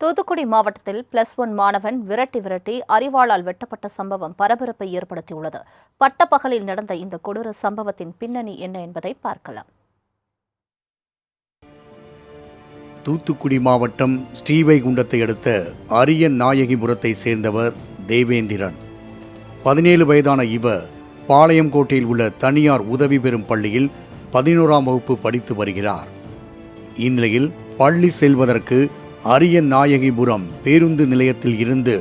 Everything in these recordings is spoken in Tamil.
தூத்துக்குடி மாவட்டத்தில் பிளஸ் ஒன் மாணவன் விரட்டி விரட்டி அறிவாளால் வெட்டப்பட்ட சம்பவம் பரபரப்பை ஏற்படுத்தியுள்ளது. பட்டப்பகலில் நடந்த இந்த கொடூர சம்பவத்தின் பின்னணி என்ன என்பதை பார்க்கலாம். தூத்துக்குடி மாவட்டம் ஸ்ரீவைகுண்டத்தை அடுத்த அரியன் நாயகிபுரத்தை சேர்ந்தவர் தேவேந்திரன். பதினேழு வயதான இவர் பாளையங்கோட்டையில் உள்ள தனியார் உதவி பெறும் பள்ளியில் பதினோராம் வகுப்பு படித்து வருகிறார். இந்நிலையில் பள்ளி செல்வதற்கு அரிய நாயகிபுரம் பேருந்து நிலையத்தில் இருந்து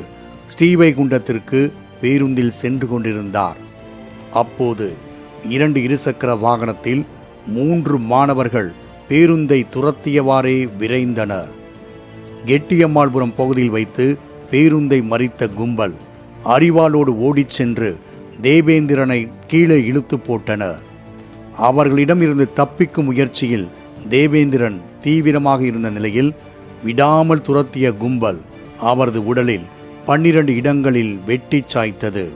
ஸ்ரீவைகுண்டத்திற்கு பேருந்தில் சென்று கொண்டிருந்தார். அப்போது இரண்டு இருசக்கர வாகனத்தில் மூன்று மாணவர்கள் பேருந்தை துரத்தியவாறே விரைந்தனர். கெட்டியம்மாள்புரம் பகுதியில் வைத்து பேருந்தை மறித்த கும்பல் அரிவாளோடு ஓடிச் சென்று தேவேந்திரனை கீழே இழுத்து போட்டனர். அவர்களிடமிருந்து தப்பிக்கும் முயற்சியில் தேவேந்திரன் தீவிரமாக இருந்த நிலையில் விடாமல் துரத்திய கும்பல் அவரது உடலில் பன்னிரண்டு இடங்களில் வெட்டிச் சாய்த்தது.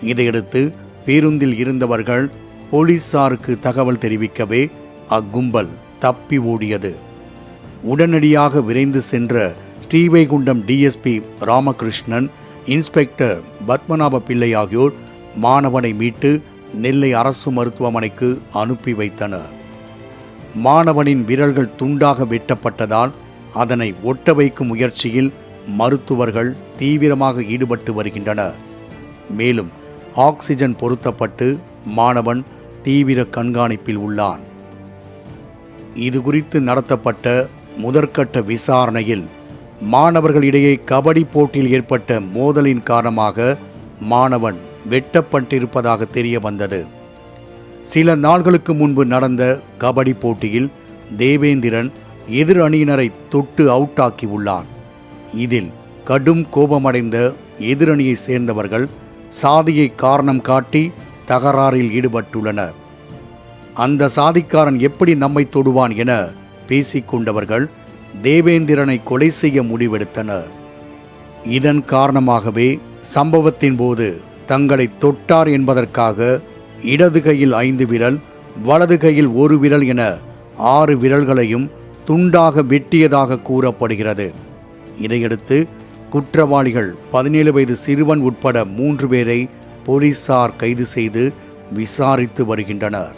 இதையடுத்து பேருந்தில் இருந்தவர்கள் போலீசாருக்கு தகவல் தெரிவிக்கவே அக்கும்பல் தப்பி ஓடியது. உடனடியாக விரைந்து சென்ற ஸ்ரீவைகுண்டம் டிஎஸ்பி ராமகிருஷ்ணன் இன்ஸ்பெக்டர் பத்மநாப பிள்ளை ஆகியோர் மாணவனை மீட்டு நெல்லை அரசு மருத்துவமனைக்கு அனுப்பி வைத்தனர். மாணவனின் விரல்கள் துண்டாக வெட்டப்பட்டதால் அதனை ஒட்ட வைக்கும் முயற்சியில் மருத்துவர்கள் தீவிரமாக ஈடுபட்டு வருகின்றனர். மேலும் ஆக்சிஜன் பொருத்தப்பட்டு மாணவன் தீவிர கண்காணிப்பில் உள்ளான். இது குறித்து நடத்தப்பட்ட முதற்கட்ட விசாரணையில் மாணவர்களிடையே கபடி போட்டியில் ஏற்பட்ட மோதலின் காரணமாக மாணவன் வெட்டப்பட்டிருப்பதாக தெரிய வந்தது சில நாள்களுக்கு முன்பு நடந்த கபடி போட்டியில் தேவேந்திரன் எதிர் அணியினரை தொட்டு அவுட் ஆக்கி உள்ளான். இதில் கடும் கோபமடைந்த எதிரணியை சேர்ந்தவர்கள் சாதியை காரணம் காட்டி தகராறில் ஈடுபட்டுள்ளனர். அந்த சாதிக்காரன் எப்படி நம்மை தொடுவான் என பேசிக்கொண்டவர்கள் தேவேந்திரனை கொலை செய்ய முடிவெடுத்தனர். இதன் காரணமாகவே சம்பவத்தின் போது தங்களை தொட்டார் என்பதற்காக இடது கையில் ஐந்து விரல் வலது கையில் ஒரு விரல் என ஆறு விரல்களையும் துண்டாக வெட்டியதாக கூறப்படுகிறது. இதையடுத்து குற்றவாளிகள் பதினேழு வயது சிறுவன் உட்பட மூன்று பேரை போலீசார் கைது செய்து விசாரித்து வருகின்றனர்.